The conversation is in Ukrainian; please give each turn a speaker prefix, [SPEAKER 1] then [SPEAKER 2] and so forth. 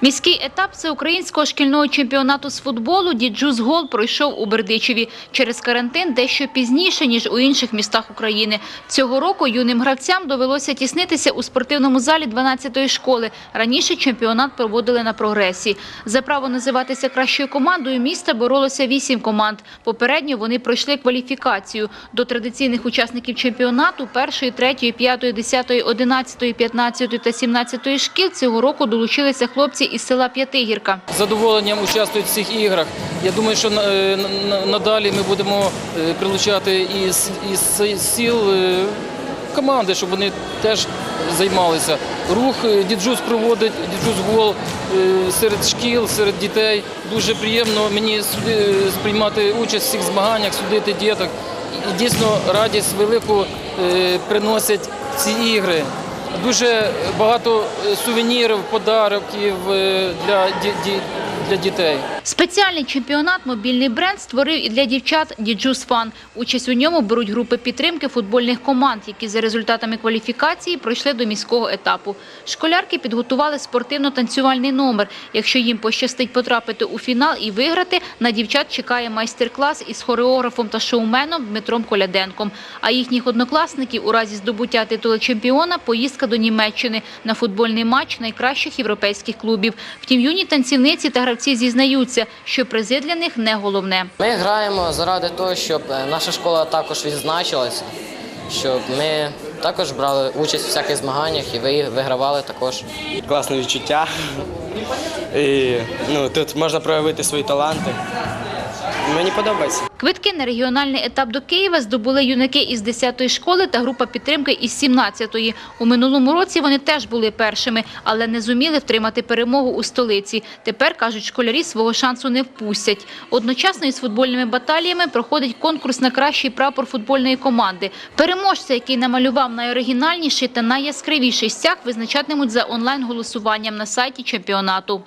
[SPEAKER 1] Міський етап всеукраїнського шкільного чемпіонату з футболу «Діджус Гол» пройшов у Бердичеві. Через карантин дещо пізніше, ніж у інших містах України. Цього року юним гравцям довелося тіснитися у спортивному залі 12-ї школи. Раніше чемпіонат проводили на прогресі. За право називатися кращою командою міста боролося вісім команд. Попередньо вони пройшли кваліфікацію. До традиційних учасників чемпіонату першої, третьої, п'ятої, десятої, одинадцятої, п'ятнадцятої та сімнадцятої шкіл цього року долучилися хлопці із села П'ятигірка.
[SPEAKER 2] з задоволенням участвують в цих іграх. Я думаю, що е, на- на- надалі ми будемо е, прилучати із, із сіл е, команди, щоб вони теж займалися. Рух діджус проводить, діджус гол серед шкіл, серед дітей. Дуже приємно мені сприймати участь в цих змаганнях, судити діток. І дійсно радість велику приносять ці ігри. Дуже багато е, сувенірів, подарунків е, для, для дітей.
[SPEAKER 1] Спеціальний чемпіонат мобільний бренд створив і для дівчат «Діджус Фан». Участь у ньому беруть групи підтримки футбольних команд, які за результатами кваліфікації пройшли до міського етапу. Школярки підготували спортивно-танцювальний номер. Якщо їм пощастить потрапити у фінал і виграти, на дівчат чекає майстер-клас із хореографом та шоуменом Дмитром Коляденком. А їхніх однокласників у разі здобуття титулу чемпіона – поїздка до Німеччини на футбольний матч найкращих європейських клубів. Втім, юні танцівниці та гравці зізнаються, що призи для них не головне.
[SPEAKER 3] Ми граємо заради того, щоб е, наша школа також відзначилася, щоб ми також брали участь у всяких змаганнях і вигравали також.
[SPEAKER 4] класне відчуття. І ну, тут можна проявити свої таланти. Подобається.
[SPEAKER 1] Квитки на регіональний етап до Києва здобули юнаки із 10-ї школи та група підтримки із 17-ї. У минулому році вони теж були першими, але не зуміли втримати перемогу у столиці. Тепер, кажуть, школярі свого шансу не впустять. Одночасно із футбольними баталіями проходить конкурс на кращий прапор футбольної команди. Переможця, який намалював найоригінальніший та найяскравіший стяг, визначатимуть за онлайн-голосуванням на сайті чемпіонату.